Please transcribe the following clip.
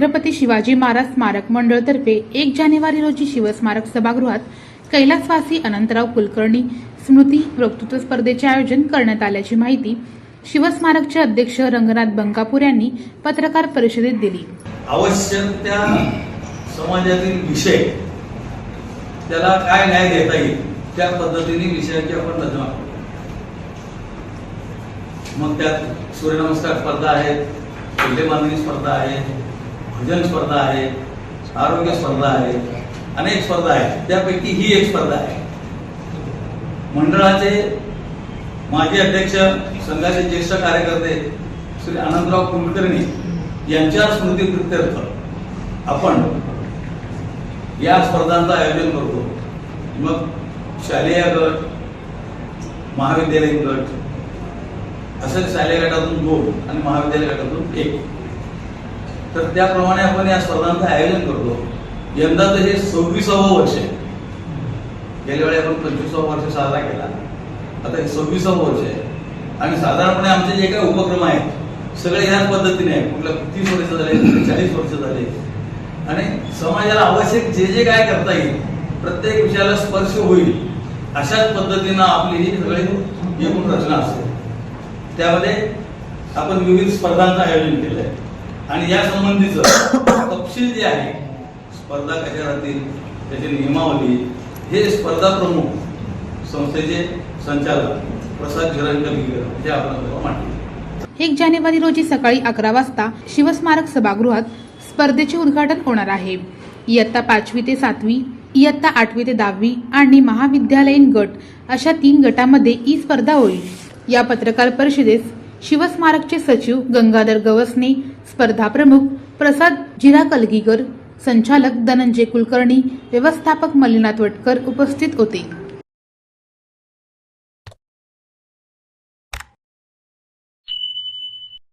छत्रपती शिवाजी महाराज स्मारक मंडळतर्फे एक जानेवारी रोजी शिवस्मारक सभागृहात कैलासवासी अनंतराव कुलकर्णी स्मृती वक्तृत्व स्पर्धेचे आयोजन करण्यात आल्याची माहिती शिवस्मारकचे अध्यक्ष रंगनाथ बंकापूर यांनी पत्रकार परिषदेत दिली. आवश्यक त्या समाजातील विषय त्याला काय न्याय देता येईल त्या पद्धतीने विषयाची आपण रचना मग त्यात सूर्यनमस्कार स्पर्धा आहेत मांडणी स्पर्धा आहे भजन स्पर्धा आहे आरोग्य स्पर्धा आहे अनेक स्पर्धा आहेत. त्यापैकी ही एक स्पर्धा आहे. मंडळाचे माजी अध्यक्ष संघाचे ज्येष्ठ कार्यकर्ते श्री आनंदराव कुलकर्णी यांच्या स्मृतीप्रित्यर्थ आपण या स्पर्धांचं आयोजन करतो. मग शालेय गट महाविद्यालयीन गट असे शालेय गटातून दोन आणि महाविद्यालय गटातून एक. तर त्याप्रमाणे आपण या स्पर्धांचं आयोजन करतो. यंदाचं हे सव्वीसावं वर्ष आहे. गेल्या वेळी आपण पंचवीसावं वर्ष साजरा केला. आता हे सव्वीसावं वर्ष आहे. आणि साधारणपणे आमचे जे काही उपक्रम आहेत सगळे ह्याच पद्धतीने आहे कुठल्या तीस वर्ष झाले चाळीस वर्ष झाले. आणि समाजाला आवश्यक जे जे काय करता येईल प्रत्येक विषयाला स्पर्श होईल अशाच पद्धतीनं आपली ही सगळी एकूण रचना असते. त्यामध्ये आपण विविध स्पर्धांचं आयोजन केलं आहे आणि या संबंधीचं तपशील जे आहे स्पर्धा कशा राहतील त्याची नियमावली हे स्पर्धा प्रमुख संस्थेचे संचालक प्रसाद झिरंकलगीकर हे आपल्याला मांडले एक जानेवारी रोजी सकाळी अकरा वाजता शिवस्मारक सभागृहात स्पर्धेचे उद्घाटन होणार आहे. इयत्ता पाचवी ते सातवी इयत्ता आठवी ते दहावी आणि महाविद्यालयीन गट अशा तीन गटामध्ये ई स्पर्धा होईल. या पत्रकार परिषदेस शिवस्मारकचे सचिव गंगाधर गवसने स्पर्धा प्रमुख प्रसाद जिरा कलगीकर संचालक धनंजय कुलकर्णी व्यवस्थापक मल्लीनाथ वटकर उपस्थित होते.